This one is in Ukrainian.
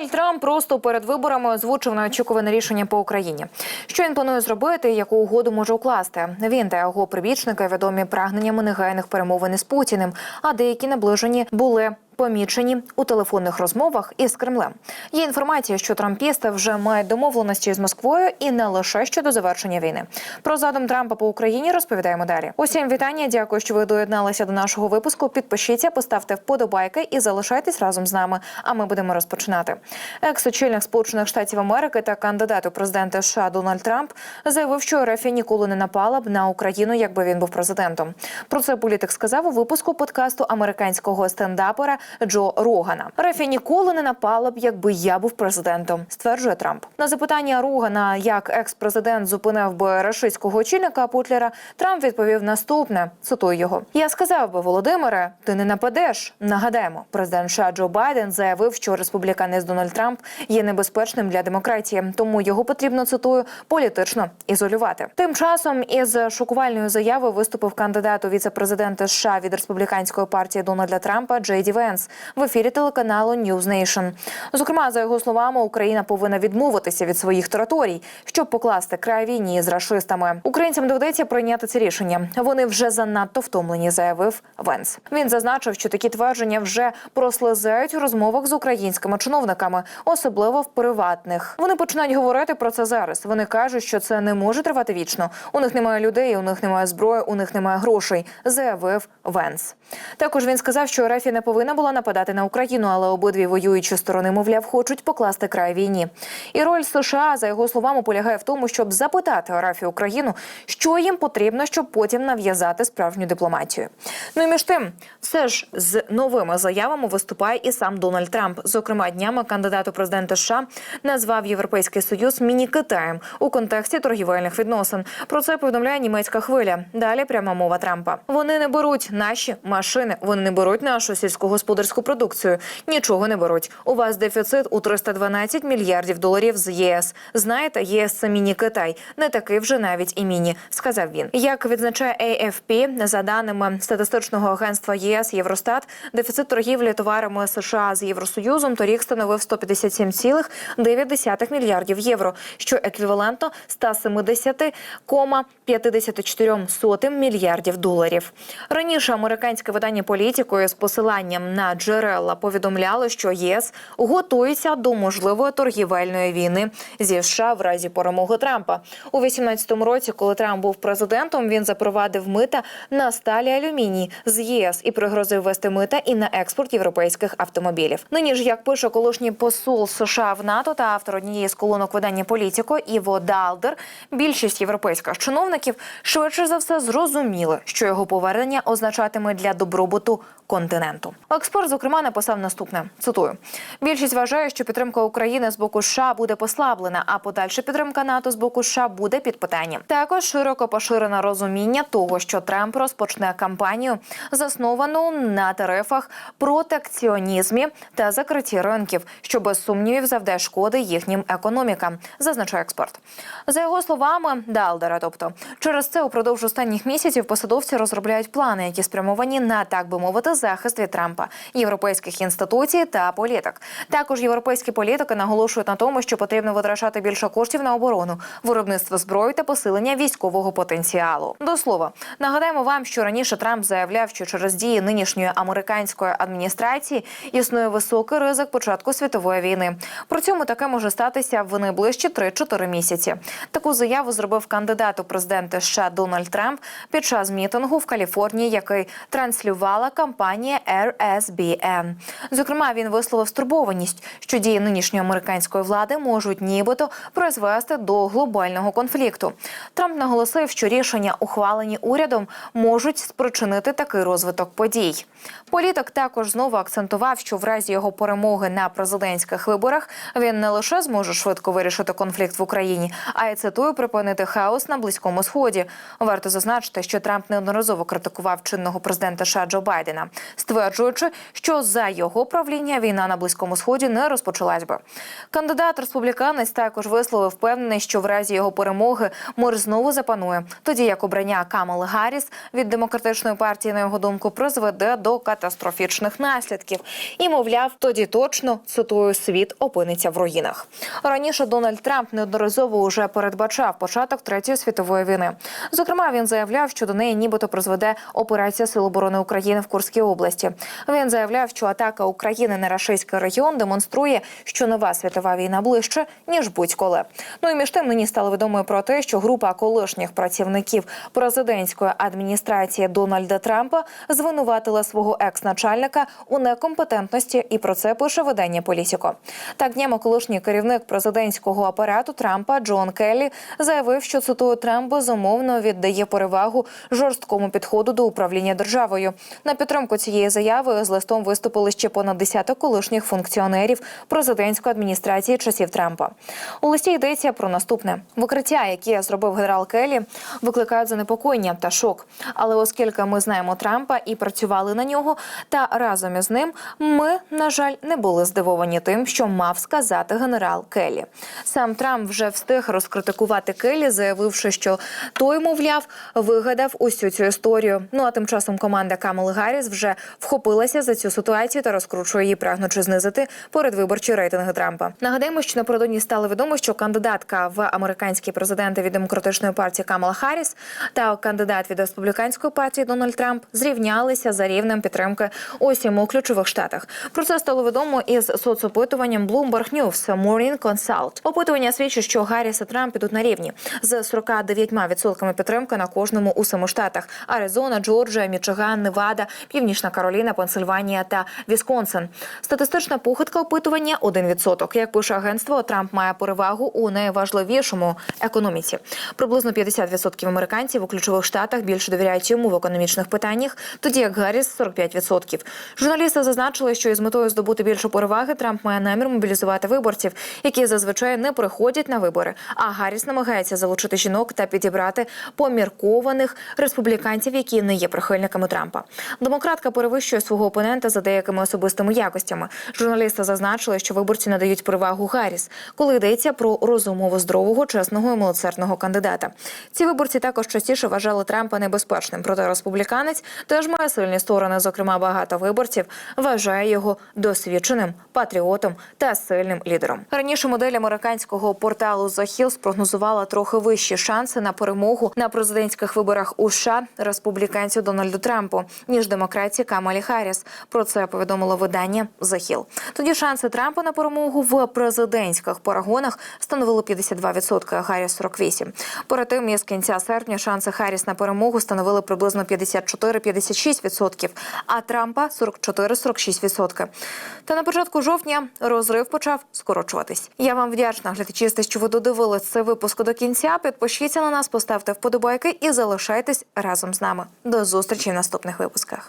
Дональд Трамп просто перед виборами озвучив неочікуване рішення по Україні. Що він планує зробити, яку угоду може укласти? Він та його прибічники відомі прагненнями негайних перемовин із Путіним, а деякі наближені були. Помічені у телефонних розмовах із Кремлем. Є інформація, що трампісти вже мають домовленості з Москвою і не лише щодо завершення війни. Про задум Трампа по Україні розповідаємо далі. Усім вітання. Дякую, що ви доєдналися до нашого випуску. Підпишіться, поставте вподобайки і залишайтесь разом з нами. А ми будемо розпочинати. Екс-очільник Сполучених Штатів Америки та кандидат у президенти США Дональд Трамп заявив, що РФ ніколи не напала б на Україну, якби він був президентом. Про це політик сказав у випуску подкасту американського стендапера Джо Рогана. РФ ніколи не напала б, якби я був президентом, стверджує Трамп. На запитання Рогана, як екс-президент зупинив би рашистського очільника Путлера, Трамп відповів наступне: цитую його: Я сказав би, Володимире, ти не нападеш. Нагадаємо, президент США Джо Байден заявив, що республіканець Дональд Трамп є небезпечним для демократії, тому його потрібно цитую політично ізолювати. Тим часом із шокувальною заявою виступив кандидат у віце-президенти США від республіканської партії Дональда Трампа Джей Ді Венс в ефірі телеканалу News Nation. Зокрема, за його словами, Україна повинна відмовитися від своїх територій, щоб покласти край війні з рашистами. Українцям доведеться прийняти це рішення. Вони вже занадто втомлені, заявив Венс. Він зазначив, що такі твердження вже прослизають у розмовах з українськими чиновниками, особливо в приватних. Вони починають говорити про це зараз. Вони кажуть, що це не може тривати вічно. У них немає людей, у них немає зброї, у них немає грошей, заявив Венс. Також він сказав, що Рефі не повинна була нападати на Україну, але обидві воюючі сторони, мовляв, хочуть покласти край війні. І роль США, за його словами, полягає в тому, щоб запитати Арафі Україну, що їм потрібно, щоб потім нав'язати справжню дипломатію. Ну і між тим, все ж з новими заявами виступає і сам Дональд Трамп. Зокрема, днями кандидат у президенти США назвав Європейський Союз міні-Китаєм у контексті торгівельних відносин. Про це повідомляє німецька хвиля. Далі пряма мова Трампа. Вони не беруть наші машини, вони не беруть нашу сільськогосподарську продукцію. Нічого не беруть. У вас дефіцит у 312 мільярдів доларів з ЄС. Знаєте, єС це міні-Китай, не такий вже навіть і міні, сказав він. Як відзначає AFP, за даними статистичного агентства єС Євростат, дефіцит торгівлі товарами США з Євросоюзом торік становив 157,9 мільярдів євро, що еквівалентно 170,54 мільярдів доларів. Раніше американське видання політикою з посиланням на джерела повідомляло, що ЄС готується до можливої торгівельної війни зі США в разі перемоги Трампа у 18-му році, коли Трамп був президентом, він запровадив мита на сталі алюміній з ЄС і пригрозив вести мита і на експорт європейських автомобілів. Нині ж, як пише колишній посол США в НАТО та автор однієї з колонок видання Політіко Іво Далдер, більшість європейських чиновників швидше за все зрозуміли, що його повернення означатиме для добробуту континенту. Експерт, зокрема, написав наступне: цитую: більшість вважає, що підтримка України з боку США буде послаблена, а подальша підтримка НАТО з боку США буде під питанням. Також широко поширене розуміння того, що Трамп розпочне кампанію, засновану на тарифах, протекціонізмі та закритті ринків, що без сумнівів завдає шкоди їхнім економікам, зазначає експерт. За його словами, Далдера, тобто через це упродовж останніх місяців посадовці розробляють плани, які спрямовані на так би мовити захист від Трампа, європейських інституцій та політик. Також європейські політики наголошують на тому, що потрібно витрачати більше коштів на оборону, виробництво зброї та посилення військового потенціалу. До слова, нагадаємо вам, що раніше Трамп заявляв, що через дії нинішньої американської адміністрації існує високий ризик початку світової війни. При цьому таке може статися в найближчі 3-4 місяці. Таку заяву зробив кандидат у президенти США Дональд Трамп під час мітингу в Каліфорнії, який транслювала кампанія RSBN. Зокрема, він висловив стурбованість, що дії нинішньої американської влади можуть нібито призвести до глобального конфлікту. Трамп наголосив, що рішення, ухвалені урядом, можуть спричинити такий розвиток подій. Політик також знову акцентував, що в разі його перемоги на президентських виборах він не лише зможе швидко вирішити конфлікт в Україні, а й цитую припинити хаос на близькому сході. Варто зазначити, що Трамп неодноразово критикував чинного президента США Джо Байдена, стверджуючи, що за його правління війна на близькому сході не розпочалась би. Кандидат республіканець також висловив впевнений, що в разі його перемоги мир знову запанує, тоді як обрання Камали Гарріс від демократичної партії, на його думку, призведе до катастрофічних наслідків. І мовляв, тоді точно цитую світ опиниться в руїнах. Раніше Дональд Трамп неодноразово уже передбачав початок третьої світової війни. Зокрема, він заявляв, що до неї нібито призведе операція Сил оборони України в Курській області. Він заявляв, що атака України на рашистський регіон демонструє, що нова світова війна ближче ніж будь-коли. Ну і між тим нині стало відомою про те, що група колишніх працівників президентської адміністрації Дональда Трампа звинуватила свого екс-начальника у некомпетентності, і про це пише видання Політіко. Так днями колишній керівник президентського апарату Трампа Джон Келлі заявив, що цитую Трамп безумовно віддає перевагу жорсткому підходу до управління державою. На підтримку цієї заяви з листом виступили ще понад десяток колишніх функціонерів президентської адміністрації часів Трампа. У листі йдеться про наступне: викриття, які зробив генерал Келлі, викликають занепокоєння та шок. Але оскільки ми знаємо Трампа і працювали на нього, та разом із ним ми, на жаль, не були здивовані тим, що мав сказати генерал Келлі. Сам Трамп вже встиг розкритикувати Келлі, заявивши, що той, мовляв, вигадав усю цю історію. Ну а тим часом команда Камали Гарріс вже вхопилася за цю ситуацію та розкручує її, прагнучи знизити передвиборчі рейтинги Трампа. Нагадаємо, що напередодні стало відомо, що кандидатка в американські президенти від демократичної партії Камала Харріс та кандидат від республіканської партії Дональд Трамп зрівнялися за рівнем підтримки у сіми ключових штатах. Про це стало відомо із соцопитуванням Bloomberg News Morning Consult. Опитування свідчить, що Гарріс і Трамп ідуть на рівні з 49% підтримки на кожному у семи штатах: Аризона, Джорджія, Мічиган, Невада, Північна Кароліна, Пенсильванія та Вісконсин. Статистична похибка опитування 1%. Як пише агентство, Трамп має перевагу у найважливішому економіці. Приблизно 50% американців у ключових штатах більше довіряють йому в економічних питаннях, тоді як Гарріс – 45%. Журналісти зазначили, що із метою здобути більше переваги Трамп має намір мобілізувати виборців, які зазвичай не приходять на вибори. А Гарріс намагається залучити жінок та підібрати поміркованих республіканців, які не є прихильниками Трампа. Демократка перевищує свого опонента за деякими особистими якостями. Журналісти зазначили, що виборці надають перевагу Гарріс, коли йдеться про розумово здорового, чесного і милосердного кандидата. Ці виборці також частіше вважали Трампа небезпечним. Проте республіканець теж має сильні сторони. Зокрема, багато виборців вважає його досвідченим патріотом та сильним лідером. Раніше модель американського порталу Hill спрогнозувала трохи вищі шанси на перемогу на президентських виборах у США республіканцю Дональду Трампу ніж демократі Камалі Харріс. Про це повідомило видання Hill. Тоді шанси Трампа на перемогу в президентських перегонах становили 52%, а Харріс – 48%. Перед тим із кінця серпня шанси Харріс на перемогу становили приблизно 54-56%, а Трампа 44-46%. Та на початку жовтня розрив почав скорочуватись. Я вам вдячна, глядачі, що ви додивились цей випуск до кінця. Підпишіться на нас, поставте вподобайки і залишайтесь разом з нами. До зустрічі в наступних випусках.